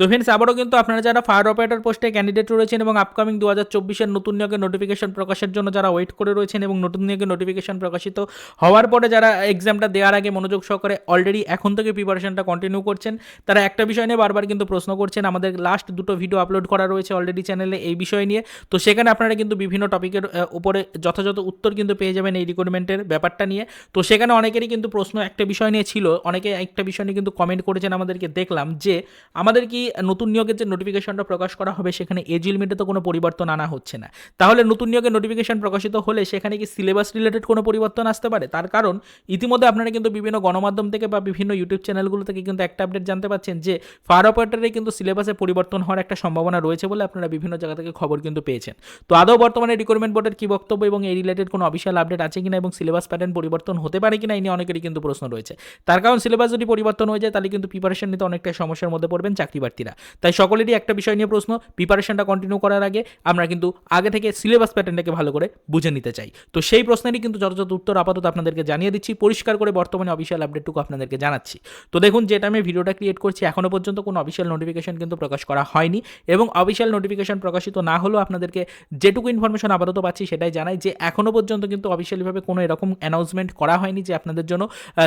তো ফ্রেন্ডস আবারও কিন্তু আপনারা যারা ফায়ার অপারেটর পোস্টে ক্যান্ডিডেট রয়েছেন এবং আপকামিং দু হাজার চব্বিশের নতুন নিয়োগের নোটিফিকেশন প্রকাশের জন্য যারা ওয়েট করে রয়েছেন এবং নতুন নিয়োগের নোটিফিকেশন প্রকাশিত হওয়ার পরে যারা এক্সামটা দেওয়ার আগে মনোযোগ সহকারে অলরেডি এখন থেকে প্রিপারেশনটা কন্টিনিউ করছেন, তারা একটা বিষয় নিয়ে বারবার কিন্তু প্রশ্ন করছেন। আমাদের লাস্ট দুটো ভিডিও আপলোড করা রয়েছে অলরেডি চ্যানেলে এই বিষয় নিয়ে। তো সেখানে আপনারা কিন্তু বিভিন্ন টপিকের উপরে যথাযথ উত্তর কিন্তু পেয়ে যাবেন এই রিক্রুটমেন্টের ব্যাপারটা নিয়ে। তো সেখানে অনেকেরই কিন্তু প্রশ্ন একটা বিষয় নিয়ে ছিল, অনেকে একটা বিষয় নিয়ে কিন্তু কমেন্ট করেছেন আমাদেরকে দেখলাম যে, আমাদের কি নতুন নিয়োগের যে নোটিফিকেশনটা প্রকাশ করা হবে, সেখানে এজ লিমিটে তো কোনো পরিবর্তন আনা হচ্ছে না। তাহলে নতুন নিয়োগের নোটিফিকেশন প্রকাশিত হলে সেখানে কি সিলেবাস রিলেটেড কোনো পরিবর্তন আসতে পারে? তার কারণ, ইতিমধ্যে আপনারা কিন্তু বিভিন্ন গণমাধ্যম থেকে বা বিভিন্ন ইউটিউব চ্যানেলগুলো থেকে কিন্তু একটা আপডেট জানতে পাচ্ছেন যে ফায়ার অপারেটারে কিন্তু সিলেবাসে পরিবর্তন হওয়ার একটা সম্ভাবনা রয়েছে বলে আপনারা বিভিন্ন জায়গা থেকে খবর কিন্তু পেয়েছেন। তো আদৌ বর্তমানে রিক্রুটমেন্ট বোর্ডের কি বক্তব্য এবং এই রিলেটেড কোনো অফিসিয়াল আপডেট আছে কিনা এবং সিলেবাস প্যাটার্ন পরিবর্তন হতে পারে কিনা, এই নিয়ে অনেকেরই কিন্তু প্রশ্ন রয়েছে। তার কারণ সিলেবাস যদি পরিবর্তন হয়ে যায়, তাহলে কিন্তু প্রিপারেশন নিতে অনেকটা সমস্যার মধ্যে পড়বেন, চাকরি প্রার্থীরা তাই সকলেরই একটা বিষয় নিয়ে প্রশ্ন প্রিপারেশনটা কন্টিনিউ করার আগে আমরা কিন্তু আগে থেকে সিলেবাস প্যাটার্নটাকে ভালো করে বুঝে নিতে চাই। তো সেই প্রশ্নেরই কিন্তু যথাযথ উত্তর আপাতত আপনাদেরকে জানিয়ে দিচ্ছি, পরিষ্কার করে বর্তমানে অফিসিয়াল আপডেটটুকু আপনাদেরকে জানাচ্ছি। তো দেখুন যেটা আমি ভিডিওটা ক্রিয়েট করছি এখনও পর্যন্ত কোনো অফিসিয়াল নোটিফিকেশন কিন্তু প্রকাশ করা হয়নি এবং অফিসিয়াল নোটিফিকেশন প্রকাশিত না হলেও আপনাদেরকে যেটুকু ইনফরমেশন আপাতত পাচ্ছি সেটাই জানাই যে এখনও পর্যন্ত কিন্তু অফিসিয়ালিভাবে কোনো এরকম অ্যানাউন্সমেন্ট করা হয়নি যে আপনাদের জন্য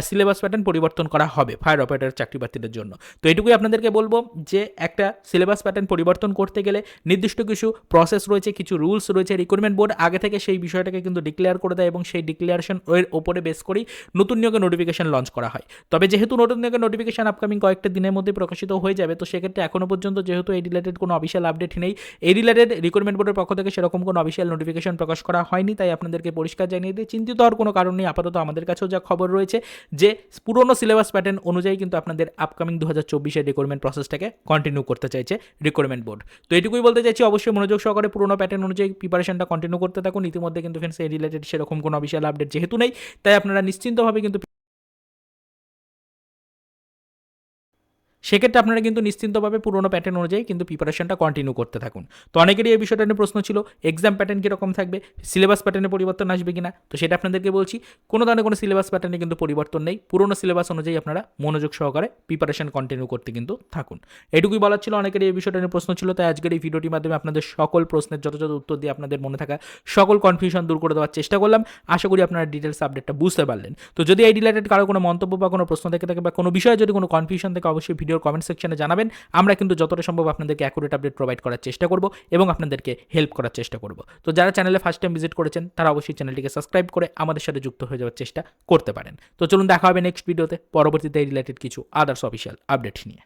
সিলেবাস প্যাটার্ন পরিবর্তন করা হবে ফায়ার অপারেটর চাকরি প্রার্থীদের জন্য। তো এটুকুই আপনাদেরকে বলব যে একটা সিলেবাস প্যাটার্ন পরিবর্তন করতে গেলে নির্দিষ্ট কিছু প্রসেস রয়েছে, কিছু রুলস রয়েছে রিক্রুটমেন্ট বোর্ড আগে থেকে সেই বিষয়টাকে কিন্তু ডিক্লেয়ার করে দেয় এবং সেই ডিক্লেয়ারেশন এর ওপরে বেস করেই নতুন নিয়োগের নোটিফিকেশন লঞ্চ করা হয়। তবে যেহেতু নতুন নিয়োগের নোটিফিকেশন আপকামিং কয়েকটা দিনের মধ্যে প্রকাশিত হয়ে যাবে, তো সেক্ষেত্রে এখনও পর্যন্ত যেহেতু এই রিলেটেড কোনো অফিসিয়াল আপডেট নেই, এই রিলেটেড রিক্রুটমেন্ট বোর্ডের পক্ষ থেকে সেরকম কোনো অফিসিয়াল নোটিফিকেশন প্রকাশ করা হয়নি, তাই আপনাদেরকে পরিষ্কার জানিয়ে দিয়ে চিন্তিত হওয়ার কোনো কারণ নেই, আপাতত আমাদের কাছেও যা খবর রয়েছে যে পুরনো সিলেবাস প্যাটার্ন অনুযায়ী কিন্তু আপনাদের আপকামিং দু হাজার চব্বিশের রিক্রুটমেন্ট প্রসেসটাকে কন্টিনিউ করতে চাইছে রিক্রুটমেন্ট বোর্ড তো এটুকুই বলতে চাইছি, অবশ্যই মনোযোগ সহকারে পুরোনো প্যাটার্ন অনুযায়ী প্রিপারেশনটা কন্টিনিউ করতে থাকুন। ইতিমধ্যে কিন্তু ফ্রেন্ডস এই রিলেটেড সেরকম কোনো অফিসিয়াল আপডেট যেহেতু নেই, তাই আপনারা নিশ্চিন্তভাবে কিন্তু সেক্ষেত্রে আপনারা কিন্তু নিশ্চিন্তভাবে পুরোনো প্যাটার্ন অনুযায়ী কিন্তু প্রিপারেশনটা কন্টিনিউ করতে থাকুন। তো অনেকেরই এই বিষয়টা নিয়ে প্রশ্ন ছিল এক্সাম প্যাটার্ন কীরকম থাকবে সিলেবাস প্যাটার্নে পরিবর্তন আসবে কিনা? তো সেটা আপনাদেরকে বলছি, কোনো ধরনের কোনো সিলেবাস প্যাটার্নে কিন্তু পরিবর্তন নেই। পুরোনো সিলেবাস অনুযায়ী আপনারা মনোযোগ সহকারে প্রিপারেশন কন্টিনিউ করতে কিন্তু থাকুন। এটুকুই বলার ছিল, অনেকেরই এই বিষয়টা নিয়ে প্রশ্ন ছিল, তাই আজকের এই ভিডিওটির মাধ্যমে আপনাদের সকল প্রশ্নের যথাযথ উত্তর দিয়ে আপনাদের মনে থাকা সকল কনফিউশন দূর করে দেওয়ার চেষ্টা করলাম। আশা করি আপনারা ডিটেলস আপডেটটা বুঝতে পারলেন। তো যদি এই রিলেটেড কারও কোনো মন্তব্য বা কোনো প্রশ্ন থেকে থাকে বা কোনো বিষয়ে যদি কোনো কনফিউশন থেকে, অবশ্যই ভিডিওর কমেন্ট সেকশনে জানাবেন। আমরা কিন্তু যতটা সম্ভব আপনাদেরকে অ্যাকুরেট আপডেট প্রোভাইড করার চেষ্টা করব এবং আপনাদেরকে হেল্প করার চেষ্টা করব। তো যারা চ্যানেলে ফার্স্ট টাইম ভিজিট করেছেন, তারা অবশ্যই চ্যানেলটিকে সাবস্ক্রাইব করে আমাদের সাথে যুক্ত হয়ে যাওয়ার চেষ্টা করতে পারেন। তো চলুন দেখা হবে নেক্সট ভিডিওতে পরবর্তীতে রিলেটেড কিছু আদার্স অফিসিয়াল আপডেট নিয়ে।